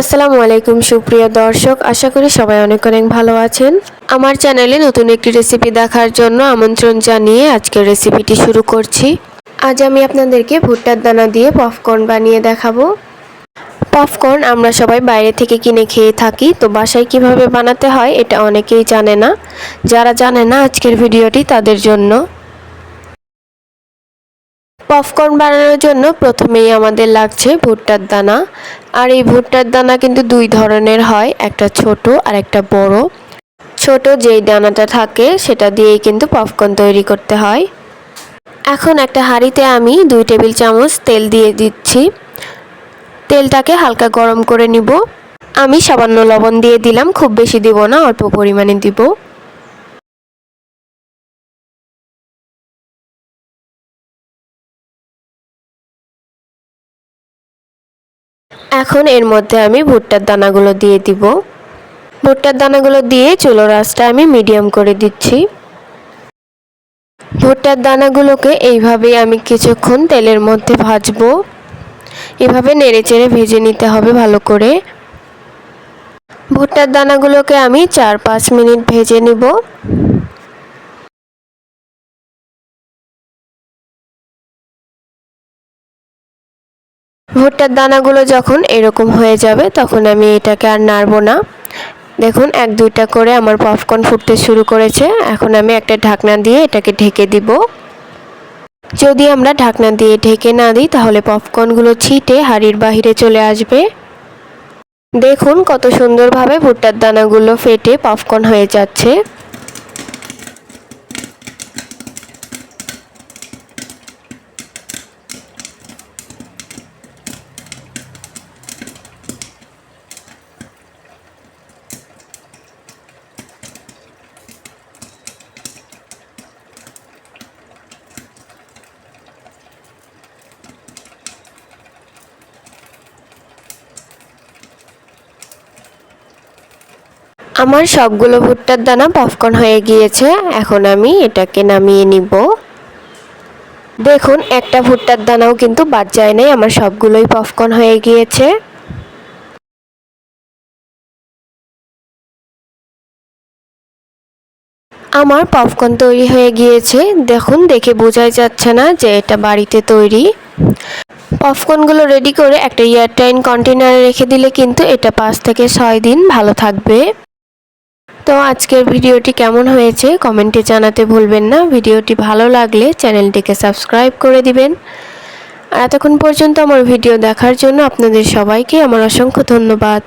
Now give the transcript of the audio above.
আসসালামু আলাইকুম, সুপ্রিয় দর্শক। আশা করি সবাই অনেক অনেক ভালো আছেন। আমার চ্যানেলে নতুন একটি রেসিপি দেখার জন্য আমন্ত্রণ জানিয়ে আজকের রেসিপিটি শুরু করছি। আজ আমি আপনাদেরকে ভুট্টার দানা দিয়ে পপকর্ন বানিয়ে দেখাবো। পপকর্ন আমরা সবাই বাইরে থেকে কিনে খেয়ে থাকি, তো বাসায় কীভাবে বানাতে হয় এটা অনেকেই জানে না। যারা জানে না আজকের ভিডিওটি তাদের জন্য। পপকর্ন বানানোর জন্য প্রথমেই আমাদের লাগছে ভুট্টার দানা। আর এই ভুট্টার দানা কিন্তু দুই ধরনের হয়, একটা ছোট আর একটা বড়। ছোট যেই দানাটা থাকে, সেটা দিয়েই কিন্তু পপকর্ন তৈরি করতে হয়। এখন একটা হাঁড়িতে আমি দুই টেবিল চামচ তেল দিয়ে দিচ্ছি। তেলটাকে হালকা গরম করে নিব। আমি সামান্য লবণ দিয়ে দিলাম, খুব বেশি দিব না, অল্প পরিমাণে দিব। এখন এর মধ্যে আমি ভুট্টার দানাগুলো দিয়ে দিব। ভুট্টার দানাগুলো দিয়ে চুলো রাসটা আমি মিডিয়াম করে দিচ্ছি। ভুট্টার দানাগুলোকে এইভাবেই আমি কিছুক্ষণ তেলের মধ্যে ভাজবো। এভাবে নেড়ে চেড়ে ভেজে নিতে হবে ভালো করে। ভুট্টার দানাগুলোকে আমি চার পাঁচ মিনিট ভেজে নিব। ভুট্টার দানাগুলো যখন এরকম হয়ে যাবে, তখন আমি এটাকে আর নাড়বো না। দেখুন, এক, দুইটা করে আমার পপকর্ন ফুটতে শুরু করেছে। এখন আমি একটা ঢাকনা দিয়ে এটাকে ঢেকে দিব। যদি আমরা ঢাকনা দিয়ে ঢেকে না দিই, তাহলে পপকর্নগুলো ছিটে হাড়ির বাহিরে চলে আসবে। দেখুন, কত সুন্দরভাবে ভুট্টার দানাগুলো ফেটে পপকর্ন হয়ে যাচ্ছে। আমার সবগুলো ভুট্টার দানা পপকর্ন হয়ে গিয়েছে, এখন আমি এটাকে নামিয়ে নিব। দেখুন, একটা ভুট্টার দানাও কিন্তু বাদ যায় নাই, আমার সবগুলোই পপকর্ন হয়ে গিয়েছে। আমার পপকর্ন তৈরি হয়ে গিয়েছে, দেখুন, দেখে বোঝাই যাচ্ছে না যে এটা বাড়িতে তৈরি। পপকর্নগুলো রেডি করে একটা এয়ারটাইন কন্টেনারে রেখে দিলে কিন্তু এটা পাঁচ থেকে ছয় দিন ভালো থাকবে। তো আজকের ভিডিওটি কেমন হয়েছে কমেন্টে জানাতে ভুলবেন না। ভিডিওটি ভালো লাগলে চ্যানেলটিকে সাবস্ক্রাইব করে দিবেন। আর এতক্ষণ পর্যন্ত আমার ভিডিও দেখার জন্য আপনাদের সবাইকে আমার অসংখ্য ধন্যবাদ।